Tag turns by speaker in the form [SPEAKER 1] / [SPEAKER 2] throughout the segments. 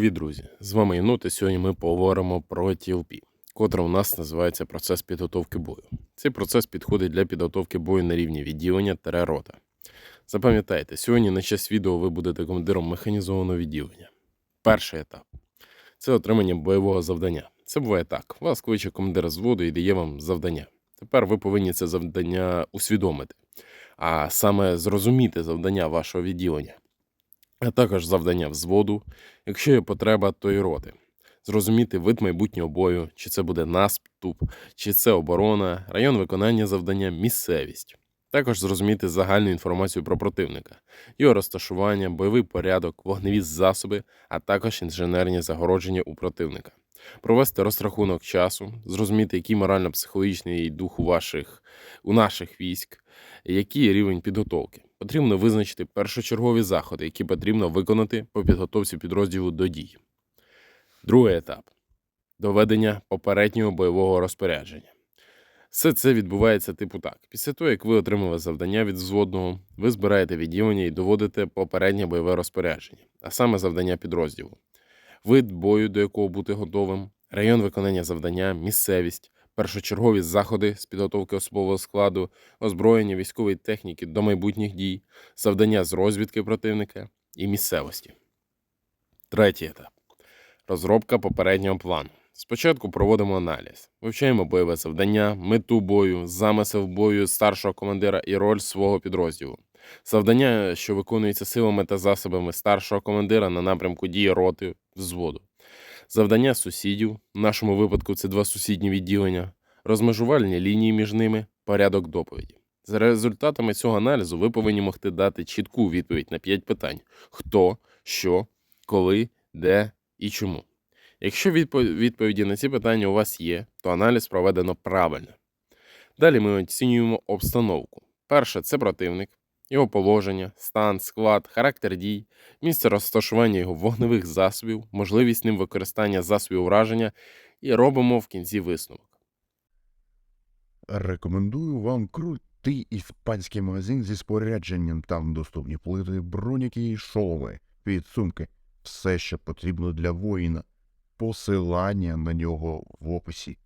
[SPEAKER 1] Привіт, друзі! З вами Єнот, і сьогодні ми поговоримо про TLP, котра у нас називається процес підготовки бою. Цей процес підходить для підготовки бою на рівні відділення та рота. Запам'ятайте, сьогодні на час відео ви будете командиром механізованого відділення. Перший етап це отримання бойового завдання. Це буває так. Вас кличе командир зводу і дає вам завдання. Тепер ви повинні це завдання усвідомити, а саме зрозуміти завдання вашого відділення а також завдання взводу, якщо є потреба, то і роти. Зрозуміти вид майбутнього бою, чи це буде наступ, чи це оборона, район виконання завдання, місцевість. Також зрозуміти загальну інформацію про противника, його розташування, бойовий порядок, вогневі засоби, а також інженерні загородження у противника. Провести розрахунок часу, зрозуміти, який морально-психологічний дух у ваших у наших військ, який рівень підготовки. Потрібно визначити першочергові заходи, які потрібно виконати по підготовці підрозділу до дій. Другий етап доведення попереднього бойового розпорядження. Все це відбувається типу так. Після того, як ви отримали завдання від взводного, ви збираєте відділення і доводите попереднє бойове розпорядження, а саме завдання підрозділу, вид бою, до якого бути готовим, район виконання завдання, місцевість, першочергові заходи з підготовки особового складу, озброєння військової техніки до майбутніх дій, завдання з розвідки противника і місцевості. Третій етап розробка попереднього плану. Спочатку проводимо аналіз, вивчаємо бойове завдання, мету бою, замисел бою старшого командира і роль свого підрозділу. Завдання, що виконується силами та засобами старшого командира на напрямку дії роти взводу завдання сусідів, в нашому випадку це два сусідні відділення, розмежувальні лінії між ними, порядок доповіді. За результатами цього аналізу ви повинні могти дати чітку відповідь на 5 питань: хто, що, коли, де і чому. Якщо відповіді на ці питання у вас є, то аналіз проведено правильно. Далі ми оцінюємо обстановку. Перше це противник його положення, стан, склад, характер дій, місце розташування його вогневих засобів, можливість ним використання засобів ураження і робимо в кінці висновок.
[SPEAKER 2] Рекомендую вам крутий іспанський магазин зі спорядженням. Там доступні плити, броніки і шоломи, підсумки, все, що потрібно для воїна. Посилання на нього в описі.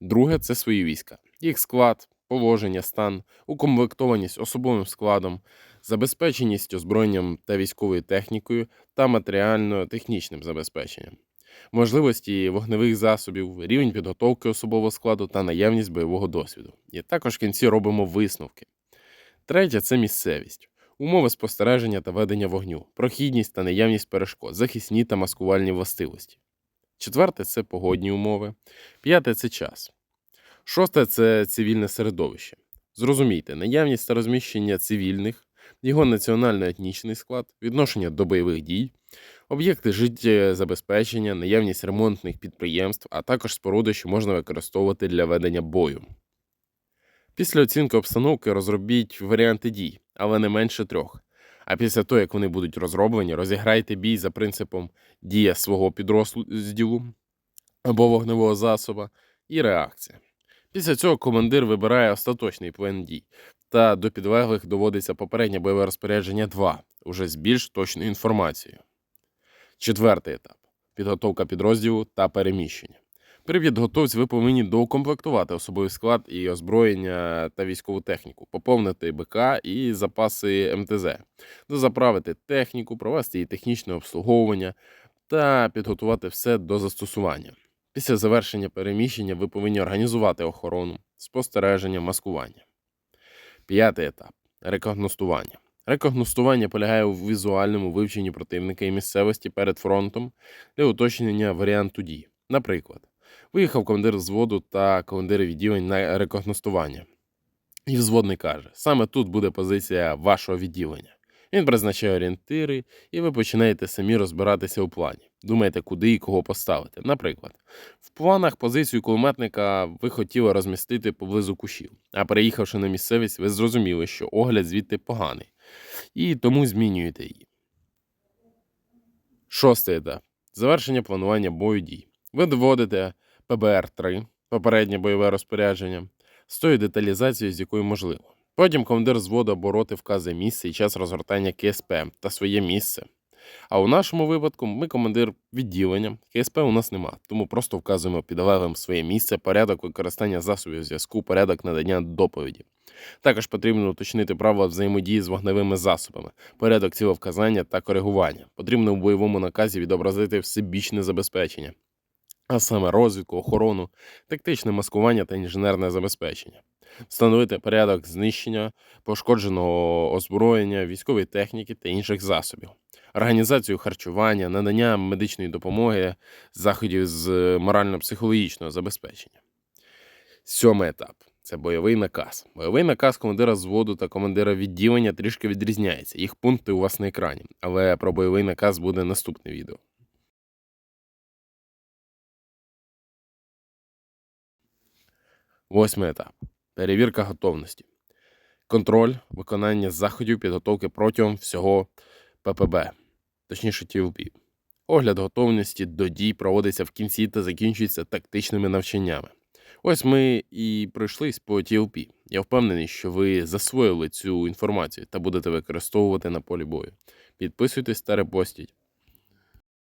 [SPEAKER 1] Друге це свої війська, їх склад, положення, стан, укомплектованість особовим складом, забезпеченість озброєнням та військовою технікою та матеріально-технічним забезпеченням, можливості вогневих засобів, рівень підготовки особового складу та наявність бойового досвіду. І також в кінці робимо висновки. Третє це місцевість. Умови спостереження та ведення вогню, прохідність та наявність перешкод, захисні та маскувальні властивості. Четверте це погодні умови. П'яте це час. Шосте це цивільне середовище. Зрозумійте, наявність та розміщення цивільних, його національно-етнічний склад, відношення до бойових дій, об'єкти життєзабезпечення, наявність ремонтних підприємств, а також споруди, що можна використовувати для ведення бою. Після оцінки обстановки розробіть варіанти дій, але не менше трьох. А після того, як вони будуть розроблені, розіграйте бій за принципом дія свого підрозділу або вогневого засоба і реакція. Після цього командир вибирає остаточний план дій, та до підлеглих доводиться попереднє бойове розпорядження 2, уже з більш точною інформацією. Четвертий етап підготовка підрозділу та переміщення. При підготовці ви повинні доукомплектувати особовий склад і озброєння та військову техніку, поповнити БК і запаси МТЗ, дозаправити техніку, провести її технічне обслуговування та підготувати все до застосування. Після завершення переміщення ви повинні організувати охорону, спостереження, маскування. П'ятий етап рекогностування. Рекогностування полягає у візуальному вивченні противника і місцевості перед фронтом для уточнення варіанту дій. Наприклад, виїхав командир взводу та командири відділень на рекогностування. І взводний каже: саме тут буде позиція вашого відділення. Він призначає орієнтири, і ви починаєте самі розбиратися у плані. Думаєте, куди і кого поставити. Наприклад, в планах позицію кулеметника ви хотіли розмістити поблизу кущів, а переїхавши на місцевість, ви зрозуміли, що огляд звідти поганий, і тому змінюєте її. Шостий етап. Завершення планування бою дій. Ви доводите ПБР-3, попереднє бойове розпорядження, з тою деталізацією, з якою можливо. Потім командир зводу або роти вказує місце і час розгортання КСП та своє місце. А у нашому випадку ми командир відділення, КСП у нас нема, тому просто вказуємо підлеглим своє місце, порядок використання засобів зв'язку, порядок надання доповіді. Також потрібно уточнити правила взаємодії з вогневими засобами, порядок ціловказання та коригування. Потрібно в бойовому наказі відобразити всебічне забезпечення, а саме розвідку, охорону, тактичне маскування та інженерне забезпечення. Встановити порядок знищення пошкодженого озброєння, військової техніки та інших засобів, організацію харчування, надання медичної допомоги, заходів з морально-психологічного забезпечення. Сьомий етап це бойовий наказ. Бойовий наказ командира зводу та командира відділення трішки відрізняється. Їх пункти у вас на екрані, але про бойовий наказ буде наступне відео. Восьмий етап. Перевірка готовності. Контроль виконання заходів підготовки протягом всього ППБ, точніше TLP. Огляд готовності до дій проводиться в кінці та закінчується тактичними навчаннями. Ось ми і пройшлись по TLP. Я впевнений, що ви засвоїли цю інформацію та будете використовувати на полі бою. Підписуйтесь та репостіть.